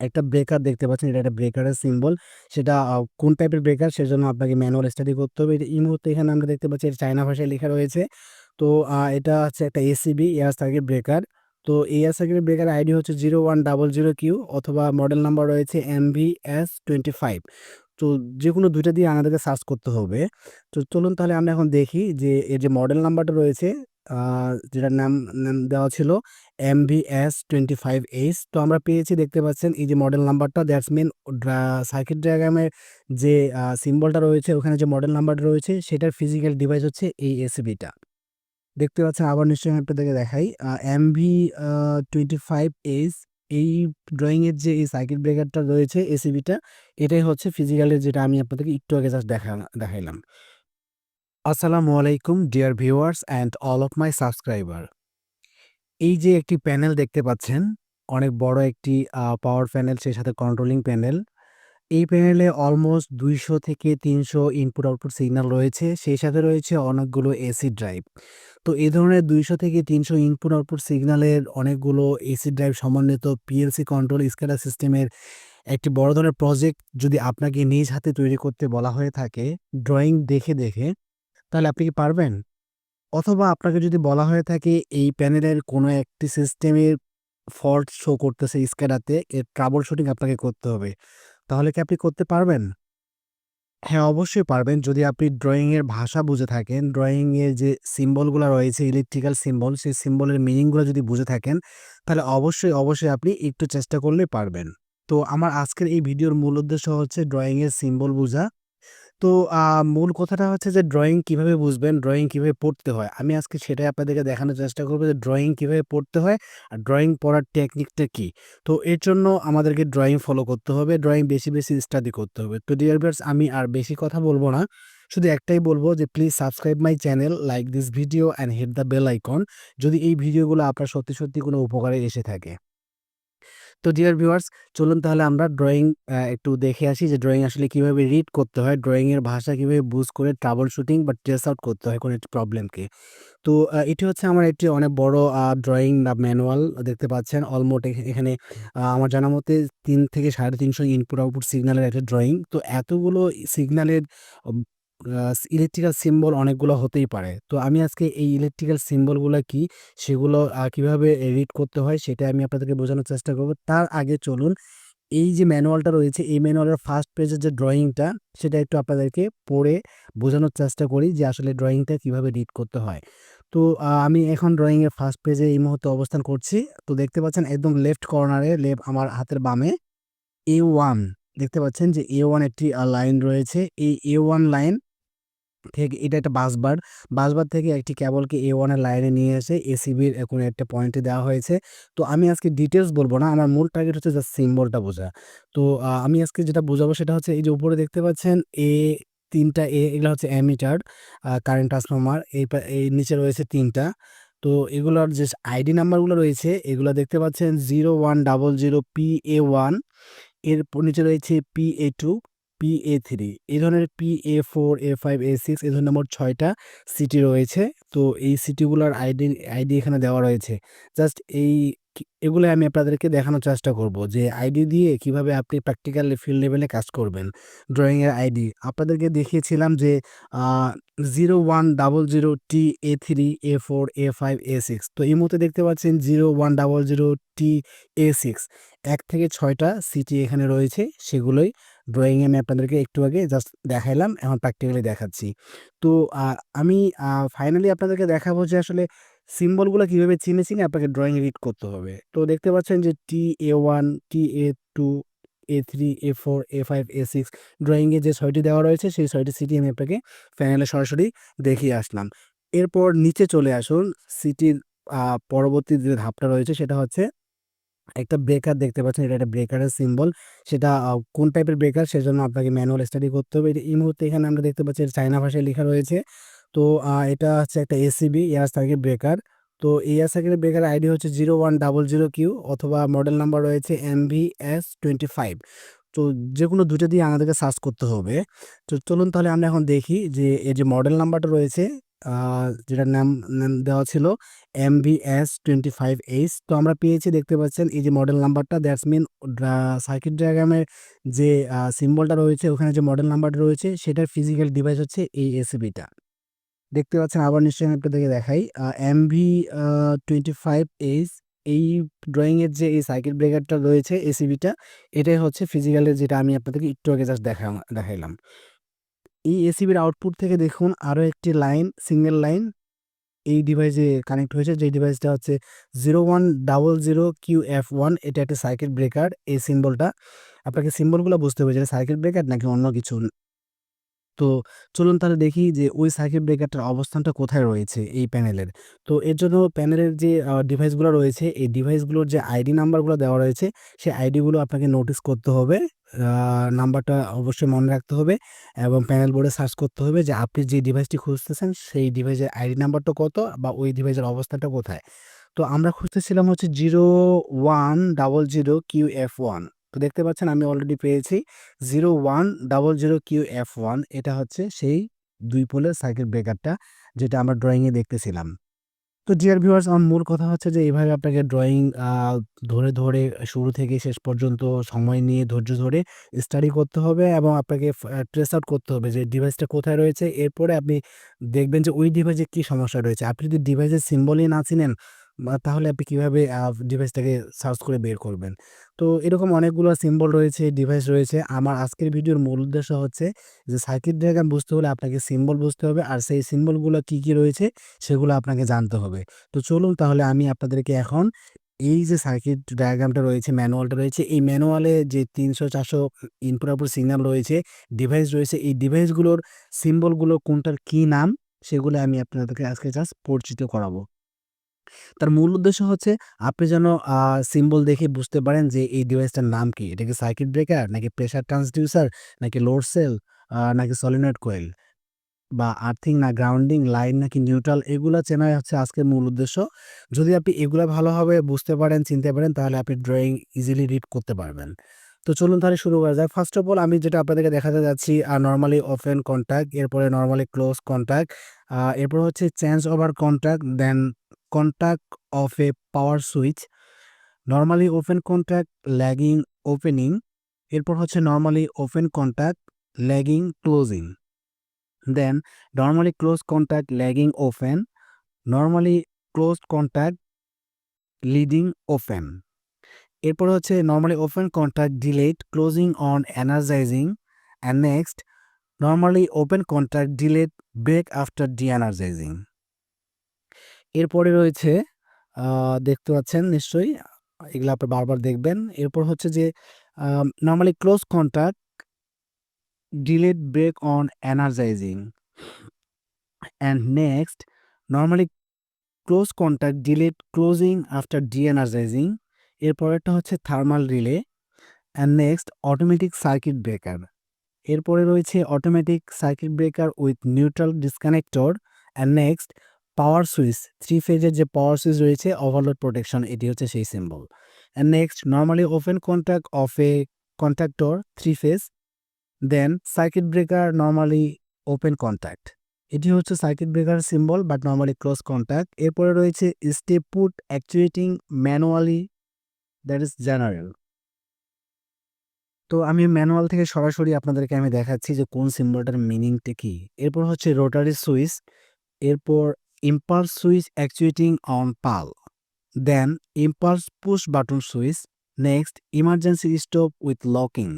একটা ব্রেকার দেখতে পাচ্ছেন, এটা একটা ব্রেকারের সিম্বল সেটা কোন টাইপের ব্রেকার সেজন্য আপনাকে ম্যানুয়াল স্টাডি করতে হবে। এই মুহূর্তে এখানে আমরা দেখতে পাচ্ছি, এটা চায়না ভাষায় লেখা রয়েছে। তো এটা হচ্ছে একটা এসিবি এয়ার সার্কিট ব্রেকার। তো এয়ার সার্কিট ব্রেকারের আইডি হচ্ছে 0100Q অথবা মডেল নাম্বার রয়েছে MVS25 তো, যেকোনো ২ টা দিয়ে আমাদেরকে সার্চ করতে হবে। তো, চলুন তাহলে আমরা এখন দেখি যে এর যে মডেল নাম্বারটা রয়েছে যেটার নাম দেওয়া ছিল MVS25H তো আমরা পেয়েছি, দেখতে পাচ্ছেন, এই যে মডেল নাম্বারটা দ্যাটস মিন সার্কিট ডায়াগ্রামের যে সিম্বলটা রয়েছে, ওখানে যে মডেল নাম্বারটা রয়েছে, সেটার ফিজিক্যাল ডিভাইস হচ্ছে এই এসিবিটা। দেখতে পাচ্ছেন, আবার নিশ্চয়ই আমি আপনাদেরকে দেখাই। আ MV আ 25H এই ড্রয়িংয়ের যে, এই সার্কিট ব্রেকারটা রয়েছে এসিবিটা এটাই হচ্ছে ফিজিক্যালি যেটা আমি আপনাদেরকে একটু আগে জাস্ট দেখা, দেখাইলাম। আসসালামু আলাইকুম dear viewers and all of my subscriber. এই যে একটি প্যানেল দেখতে পাচ্ছেন, অনেক বড় একটি পাওয়ার প্যানেল সেই সাথে কন্ট্রোলিং প্যানেল। এই প্যানেলে অলমোস্ট ২০০ থেকে ৩০০ ইনপুট আউটপুট সিগন্যাল রয়েছে। সেই সাথে রয়েছে অনেকগুলো এসি ড্রাইভ। তো এই ধরনের ২০০ থেকে ৩০০ ইনপুট আউটপুট সিগন্যালের অনেকগুলো এসি ড্রাইভ সমন্বিত পিএলসি কন্ট্রোল স্কেডা সিস্টেমের একটি বড় ধরনের প্রজেক্ট যদি আপনাকে নিজ হাতে তৈরি করতে বলা হয়ে থাকে ড্রয়িং দেখে, দেখে তাহলে আপনি কি পারবেন? অথবা আপনাকে যদি বলা হয়ে থাকে এই প্যানেলের কোনো একটি সিস্টেমের ফল্ট শো করতেছে স্ক্যাডাতে এর ট্রাবল শুটিং আপনাকে করতে হবে। তাহলে কি আপনি করতে পারবেন? হ্যাঁ, অবশ্যই পারবেন যদি আপনি ড্রয়িংয়ের ভাষা বুঝে থাকেন, ড্রয়িং এর যে সিম্বলগুলা রয়েছে ইলেকট্রিক্যাল সিম্বল সেই সিম্বলের মিনিংগুলো যদি বুঝে থাকেন তাহলে অবশ্যই, অবশ্যই আপনি একটু চেষ্টা করলেই পারবেন। তো আমার আজকের এই ভিডিওর মূল উদ্দেশ্য হচ্ছে ড্রয়িংয়ের সিম্বল বুঝা। তো মূল কথাটা হচ্ছে যে ড্রয়িং কীভাবে বুঝবেন, ড্রয়িং কীভাবে পড়তে হয়। আমি আজকে সেটাই আপনাদেরকে দেখানোর চেষ্টা করব যে ড্রয়িং কীভাবে পড়তে হয় আর ড্রয়িং পড়ার টেকনিকটা কি। তো এর জন্য আমাদেরকে ড্রয়িং ফলো করতে হবে, ড্রয়িং বেশি, বেশি স্টাডি করতে হবে। তো ডিয়ার আমি আর বেশি কথা বলব না। শুধু একটাই বলব যে please subscribe my channel, like this video and hit the bell icon যদি এই ভিডিওগুলো আপনার সত্যি, সত্যি কোনো উপকারে এসে থাকে। তো ডিয়ার ভিউয়ার্স চলুন তাহলে আমরা ড্রয়িং একটু দেখে আসি যে ড্রয়িং আসলে কীভাবে রিড করতে হয়, ড্রয়িংয়ের ভাষা কীভাবে বুঝ করে ট্রাবল শুটিং বা ট্রেস আউট করতে হয় কোনো একটি প্রবলেমকে। তো এটি হচ্ছে আমার একটি অনেক বড় ড্রয়িং বা ম্যানুয়াল দেখতে পাচ্ছেন অলমোস্ট এখা এখানে আমার জানা মতে তিন থেকে ৩৫০ ইনপুট আউটপুট সিগন্যালের একটা ড্রয়িং। তো এতগুলো সিগন্যালের ইলেকট্রিক্যাল সিম্বল অনেকগুলো হতেই পারে। তো আমি আজকে এই ইলেকট্রিক্যাল সিম্বলগুলো কি, সেগুলো কীভাবে রিড করতে হয় সেটা আমি আপনাদেরকে বোঝানোর চেষ্টা করব। তার আগে চলুন, এই যে ম্যানুয়ালটা রয়েছে, এই ম্যানুয়ালের ফার্স্ট পেজের যে ড্রয়িংটা সেটা একটু আপনাদেরকে পড়ে বোঝানোর চেষ্টা করি যে আসলে ড্রয়িংটা কীভাবে রিড করতে হয়। তো আমি এখন ড্রয়িংয়ের ফার্স্ট পেজে এই মুহূর্তে অবস্থান করছি। তো দেখতে পাচ্ছেন একদম লেফট কর্নারে লেফট আমার হাতের বামে এ ওয়ান দেখতে পাচ্ছেন যে এ ওয়ান একটি লাইন রয়েছে। এই এ ওয়ান লাইন থেকে, এটা একটা বাসবার। বাসবার থেকে একটি কেবলকে এ ওয়ানের লাইনে নিয়ে এসে এসিবির এ কোনো একটা পয়েন্টে দেওয়া হয়েছে। তো আমি আজকে ডিটেলস বলব না। আমার মূল টার্গেট হচ্ছে জাস্ট সিম্বলটা বোঝা। তো আমি আজকে যেটা বোঝাবো সেটা হচ্ছে এই যে উপরে দেখতে পাচ্ছেন, A ৩ টা A, এগুলা হচ্ছে অ্যামিটার কারেন্ট ট্রান্সফর্মার এই পা, এই নিচে রয়েছে তিনটা তো এগুলোর যে আইডি নাম্বারগুলো রয়েছে, এগুলো দেখতে পাচ্ছেন 0100PA1 এর প নিচে রয়েছে PA2, PA3 এই ধরনের PA4, A5, A6 এই ধরনের মোট ছয়টা সিটি রয়েছে। তো এই সিটিগুলোর আইডি আইডি এখানে দেওয়া রয়েছে। জাস্ট এই এগুলো আমি আপনাদেরকে দেখানোর চেষ্টা করব যে আইডি দিয়ে কীভাবে আপনি প্র্যাকটিক্যালি ফিল্ড লেভেলে কাজ করবেন। ড্রয়িংয়ের আইডি আপনাদেরকে দেখিয়েছিলাম যে zero one double zero T A three A four A five A six তো এই মুহূর্তে দেখতে পাচ্ছেন 0100T A6 ১ থেকে ছয়টা সিটি এখানে রয়েছে সেগুলোই ড্রয়িং আমি আপনাদেরকে একটু আগে জাস্ট দেখাইলাম। এখন প্র্যাকটিক্যালি দেখাচ্ছি। তো আমি ফাইনালি আপনাদেরকে দেখাবো যে আসলে সিম্বলগুলো কীভাবে চিনে, চিনে আপনাকে ড্রয়িং রিড করতে হবে। তো দেখতে পাচ্ছেন যে T A one T A two A three A four A five A six ড্রয়িংয়ে যে ৬ টি দেওয়া রয়েছে সেই ৬ টি সিটি আমি আপনাকে প্যানেলে সরাসরি দেখিয়ে আসলাম। এরপর নিচে চলে আসুন সিটির পরবর্তী যে ধাপটা রয়েছে সেটা হচ্ছে একটা ব্রেকার দেখতে পাচ্ছেন, এটা একটা ব্রেকারের সিম্বল। সেটা কোন টাইপের ব্রেকার সেজন্য আপনাকে ম্যানুয়াল স্টাডি করতে হবে। এই মুহূর্তে এখানে আমরা দেখতে পাচ্ছি চায়না ভাষায় লেখা রয়েছে। তো এটা হচ্ছে একটা এসিবি এয়ার সার্কিট ব্রেকার। তো এয়ার সার্কিট ব্রেকারের আইডি হচ্ছে 0100Q অথবা মডেল নাম্বার রয়েছে MVS25 তো, যেকোনো ২ টা দিয়ে আমাদেরকে সার্চ করতে হবে। তো, চলুন তাহলে আমরা এখন দেখি যে, এই যে মডেল নাম্বারটা রয়েছে যেটার নাম নাম দেওয়া ছিল MVS 25H তো আমরা পেয়েছি, দেখতে পাচ্ছেন, এই যে মডেল নাম্বারটা দ্যাটস মিন সার্কিট ডায়াগ্রামের যে সিম্বলটা রয়েছে, ওখানে যে মডেল নাম্বারটা রয়েছে, সেটার ফিজিক্যাল ডিভাইস হচ্ছে এই এসিবিটা। দেখতে পাচ্ছেন, আবার নিশ্চয়ই আপনাদেরকে দেখাই। আ MV আ 25H এই ড্রয়িং এর যে, এই সার্কিট ব্রেকারটা রয়েছে এসিবিটা এটাই হচ্ছে ফিজিক্যালের যেটা আমি আপনাদেরকে একটু আগে জাস্ট দেখা দেখাইলাম। এই এসিবির আউটপুট থেকে দেখুন আরও একটি লাইন সিঙ্গেল লাইন এই ডিভাইসে কানেক্ট হয়েছে যে ডিভাইসটা হচ্ছে 0100QF1 এটা একটা সার্কিট ব্রেকার এই সিম্বলটা। আপনাকে সিম্বলগুলো বুঝতে হবে যে সার্কিট ব্রেকার নাকি অন্য কিছু। তো চলুন তাহলে দেখি যে ওই সার্কিট ব্রেকারটার অবস্থানটা কোথায় রয়েছে এই প্যানেলের। তো এর জন্য প্যানেলের যে ডিভাইসগুলো রয়েছে, এই ডিভাইসগুলোর যে আইডি নাম্বারগুলো দেওয়া রয়েছে, সেই আইডিগুলো আপনাকে নোটিস করতে হবে। নাম্বারটা অবশ্যই মনে রাখতে হবে এবং প্যানেল বোর্ডে সার্চ করতে হবে যে আপনি যে ডিভাইসটি খুঁজতেছেন, সেই ডিভাইসের আইডি নাম্বারটা কত বা ওই ডিভাইসের অবস্থানটা কোথায়। তো আমরা খুঁজতেছিলাম হচ্ছে 0100QF1 তো দেখতে পাচ্ছেন আমি অলরেডি পেয়েছি 0100QF1 এটা হচ্ছে সেই দুই পোলের সার্কিট ব্রেকারটা যেটা আমরা ড্রয়িংয়ে দেখতেছিলাম। তো ডিয়ার ভিউয়ার্স আমার মূল কথা হচ্ছে যে এভাবে আপনাকে ড্রয়িং ধরে, ধরে শুরু থেকে শেষ পর্যন্ত সময় নিয়ে ধৈর্য ধরে স্টাডি করতে হবে এবং আপনাকে ট্রেস আউট করতে হবে যে ডিভাইসটা কোথায় রয়েছে। এরপরে আপনি দেখবেন যে ওই ডিভাইসে কী সমস্যা রয়েছে। আপনি যদি ডিভাইসের সিম্বলই না চিনেন বা তাহলে আপনি কীভাবে ডিভাইসটাকে সার্চ করে বের করবেন। তো এরকম অনেকগুলো সিম্বল রয়েছে, ডিভাইস রয়েছে। আমার আজকের ভিডিওর মূল উদ্দেশ্য হচ্ছে যে সার্কিট ডায়াগ্রাম বুঝতে হলে আপনাকে সিম্বল বুঝতে হবে আর সেই সিম্বলগুলো কি, কি রয়েছে সেগুলো আপনাকে জানতে হবে। তো চলুন তাহলে আমি আপনাদেরকে এখন এই যে সার্কিট ডায়াগ্রামটা রয়েছে, ম্যানুয়ালটা রয়েছে এই ম্যানুয়ালে যে ৩০০-৪০০ ইনপুট আউটপুট সিগন্যাল রয়েছে, ডিভাইস রয়েছে এই ডিভাইসগুলোর সিম্বলগুলো কোনটার কি নাম সেগুলো আমি আপনাদেরকে আজকে জাস্ট পরিচিত করাবো। তার মূল উদ্দেশ্য হচ্ছে আপনি যেন সিম্বল দেখে বুঝতে পারেন যে এই ডিভাইসটার নাম কি? এটা কি সার্কিট ব্রেকার নাকি প্রেশার ট্রান্সডিউসার নাকি লোড সেল নাকি সলিনয়েড কোয়েল বা আর্থিং না গ্রাউন্ডিং লাইন নাকি নিউট্রাল এগুলো চেনাই হচ্ছে আজকের মূল উদ্দেশ্য। যদি আপনি এগুলো ভালোভাবে বুঝতে পারেন, চিনতে পারেন তাহলে আপনি ড্রয়িং ইজিলি রিড করতে পারবেন। তো চলুন তাহলে শুরু করা যাক। ফার্স্ট অফ অল আমি যেটা আপনাদেরকে দেখাতে যাচ্ছি নরমালি ওপেন কনট্যাক্ট এরপরে নর্মালি ক্লোজ কনট্যাক্ট এরপর হচ্ছে change over contact then contact of a power switch, normally open contact lagging opening এরপর হচ্ছে normally open contact lagging closing. Then normally close contact lagging open, normally close contact leading open. এরপর হচ্ছে normally open contact delayed closing on energizing and next normally open contact delayed break after de-energizing. এরপরে রয়েছে দেখতে পাচ্ছেন নিশ্চয়ই, এগুলো আপনি বারবার দেখবেন। এরপর হচ্ছে যে normally close contact delayed break on energizing and next normally close contact delayed closing after de-energizing এরপরেরটা হচ্ছে thermal relay and next automatic circuit breaker. এরপরে রয়েছে automatic circuit breaker with neutral disconnector and next power switch three ফেজের যে power switch রয়েছে overload protection এটি হচ্ছে সেই symbol. And next normally open contact of a contactor three phase then circuit breaker normally open contact এটি হচ্ছে circuit breaker symbol but normally close contact. এরপরে রয়েছে step put actuating manually that is general. তো আমি manual থেকে সরাসরি আপনাদেরকে আমি দেখাচ্ছি যে কোন সিম্বলটার মিনিংটা কি। এরপর হচ্ছে রোটারি সুইচ, এরপর impulse switch actuating on pull, then impulse push button switch, next emergency stop with locking.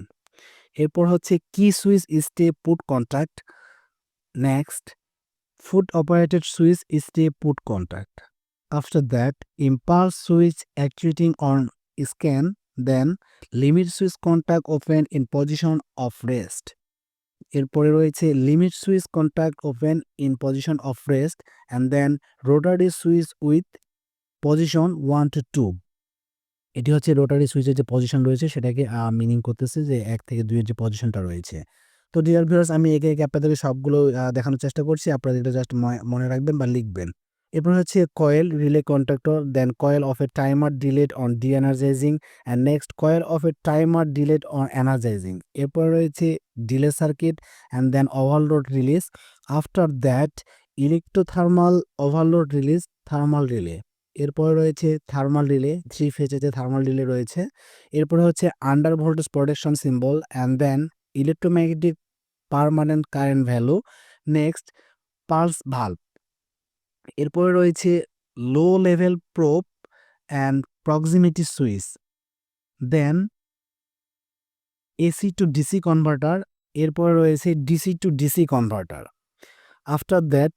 এরপর হচ্ছে key switch step put contact, next foot operated switch step put contact. After that impulse switch actuating on scan then limit switch contact open in position of rest. এরপরে রয়েছে limit switch contact open in position of rest and then rotary switch with position one two two এটি হচ্ছে rotary সুইচের যে position রয়েছে সেটাকে meaning করতেছে যে এক থেকে ২ এর যে পজিশনটা রয়েছে। তো ডিয়ার ভিউয়ার্স আমি একে, একে আপনাদেরকে সবগুলো দেখানোর চেষ্টা করছি। আপনারা এটা জাস্ট মনে রাখবেন বা লিখবেন। এরপর হচ্ছে coil relay contactor then coil of a timer delayed on de-energizing and next coil of a timer delayed on energizing. এরপর রয়েছে delay circuit and then overload release. After that electrothermal overload release thermal relay এরপরে রয়েছে thermal relay three ফেজেতে thermal relay রয়েছে এরপরে হচ্ছে under voltage protection symbol and then electromagnetic permanent current value next pulse valve এরপরে রয়েছে low level probe and proximity switch then AC to DC converter এরপরে রয়েছে DC to DC converter after that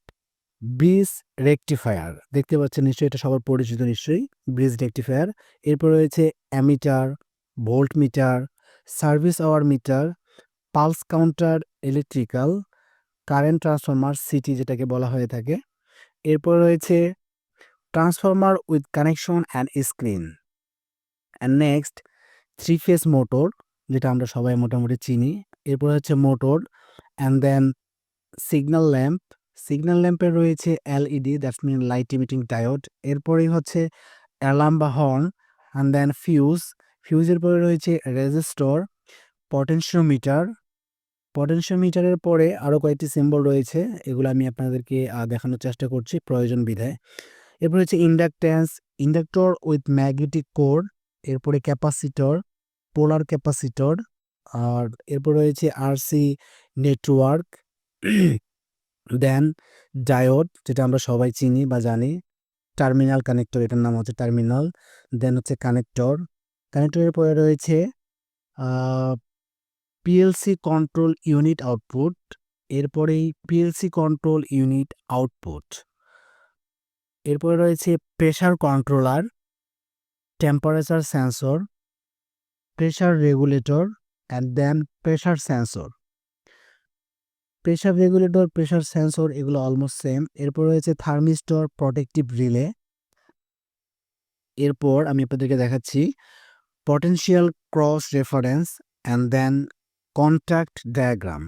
bridge rectifier দেখতে পাচ্ছেন নিশ্চয়ই এটা সবার পরিচিত নিশ্চয়ই ব্রিজ রেকটিফায়ার এরপর রয়েছে ammeter volt meter service hour meter pulse counter electrical current transformer CT যেটাকে বলা হয়ে থাকে। এরপর রয়েছে transformer with connection and screen and next three phase motor যেটা আমরা সবাই মোটামুটি চিনি। এরপর হচ্ছে motor and then signal lamp signal ল্যাম্পের রয়েছে LED that's mean light emitting diode এরপরেই হচ্ছে অ্যালার্ম বা হর্ন অ্যান্ড দেন ফিউজ ফিউজের পরে রয়েছে রেজিস্টর পটেনশিওমিটার পটেনশিওমিটারের পরে আরও কয়েকটি সিম্বল রয়েছে, এগুলো আমি আপনাদেরকে দেখানোর চেষ্টা করছি প্রয়োজন বিধায়। এরপর হচ্ছে inductance inductor with magnetic core এরপরে ক্যাপাসিটর পোলার ক্যাপাসিটর আর এরপর রয়েছে আরসি নেটওয়ার্ক দেন ডায়োড যেটা আমরা সবাই চিনি বা জানি টার্মিনাল কানেক্টর এটার নাম হচ্ছে টার্মিনাল দেন হচ্ছে কানেক্টর কানেক্টরের পরে রয়েছে পিএলসি কন্ট্রোল ইউনিট আউটপুট এরপরেই পিএলসি কন্ট্রোল ইউনিট আউটপুট এরপরে রয়েছে pressure controller temperature sensor pressure regulator and then pressure sensor pressure regulator pressure sensor এগুলো অলমোস্ট সেম এরপর রয়েছে থার্মিস্টর প্রোটেক্টিভ রিলে এরপর আমি আপনাদেরকে দেখাচ্ছি potential cross reference and then contact diagram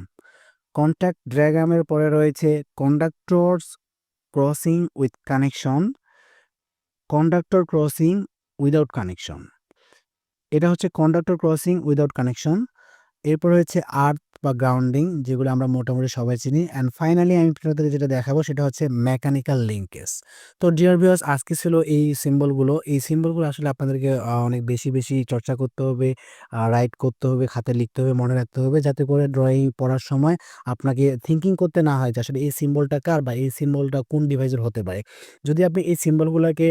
contact ডায়াগ্রামের পরে রয়েছে conductors crossing with connection conductor crossing without connection এটা হচ্ছে কন্ডাক্টর ক্রসিং উইদাউট কানেকশন এরপর হচ্ছে আর্থ বা গ্রাউন্ডিং যেগুলো আমরা মোটামুটি সবাই চিনি। অ্যান্ড ফাইনালি আমি আপনাদের যেটা দেখাবো সেটা হচ্ছে মেকানিক্যাল লিঙ্কেজ তো ডিয়ার ভিউয়ার্স আজকে ছিল এই সিম্বলগুলো এই সিম্বলগুলো আসলে আপনাদেরকে অনেক বেশি বেশি চর্চা করতে হবে রাইট করতে হবে, খাতে লিখতে হবে, মনে রাখতে হবে যাতে করে ড্রয়িং পড়ার সময় আপনাকে থিঙ্কিং করতে না হয় যে আসলে এই সিম্বলটা কার বা এই সিম্বলটা কোন ডিভাইসের হতে পারে। যদি আপনি এই সিম্বলগুলোকে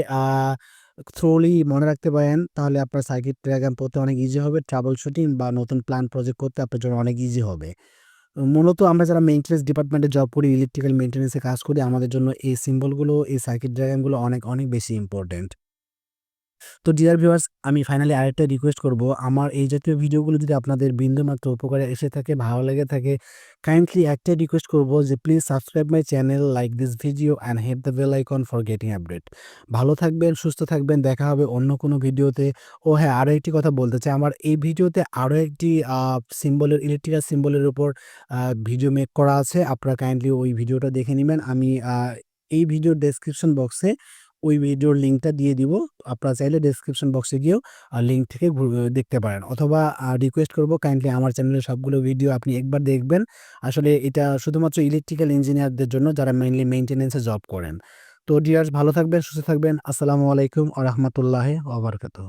থ্রোলি মনে রাখতে পারেন, তাহলে আপনার সার্কিট ডায়াগ্রাম পড়তে অনেক ইজি হবে ট্রাবল শুটিং বা নতুন প্ল্যান প্রজেক্ট করতে আপনার জন্য অনেক ইজি হবে। মূলত আমরা যারা মেনটেন্স ডিপার্টমেন্টে জব করি ইলেকট্রিক্যাল মেনটেন্সে কাজ করি, আমাদের জন্য এই সিম্বলগুলো এই সার্কিট ডায়াগ্রামগুলো অনেক অনেক বেশি ইম্পর্টেন্ট তো ডিয়ার ভিউয়ার্স আমি ফাইনালি আরেকটা রিকোয়েস্ট করব। আমার এই জাতীয় ভিডিওগুলো যদি আপনাদের বিন্দুমাত্র উপকারে এসে থাকে, ভালো লেগে থাকে কাইন্ডলি একটাই রিকোয়েস্ট করব যে please subscribe my channel like this video and head the bell icon for getting update ভালো থাকবেন, সুস্থ থাকবেন, দেখা হবে অন্য কোনো ভিডিওতে ও হ্যাঁ আরও একটি কথা বলতে চাই। আমার এই ভিডিওতে আরও একটি সিম্বলের ইলেকট্রিক্যাল সিম্বলের উপর ভিডিও মেক করা আছে। আপনারা কাইন্ডলি ওই ভিডিওটা দেখে নেবেন। আমি এই ভিডিওর ডেসক্রিপশন বক্সে ওই ভিডিওর লিঙ্কটা দিয়ে দিব। আপনারা চাইলে ডিসক্রিপশন বক্সে গিয়েও লিঙ্ক থেকে দেখতে পারেন। অথবা রিকোয়েস্ট করব কাইন্ডলি আমার চ্যানেলের সবগুলো ভিডিও আপনি একবার দেখবেন। আসলে এটা শুধুমাত্র ইলেকট্রিক্যাল ইঞ্জিনিয়ারদের জন্য যারা মেইনলি মেনটেন্যান্সে জব করেন। তো ডিয়ার্স ভালো থাকবেন, সুস্থ থাকবেন। আসসালামু আলাইকুম আ রহমতুল্লাহ ওবরকাতুহ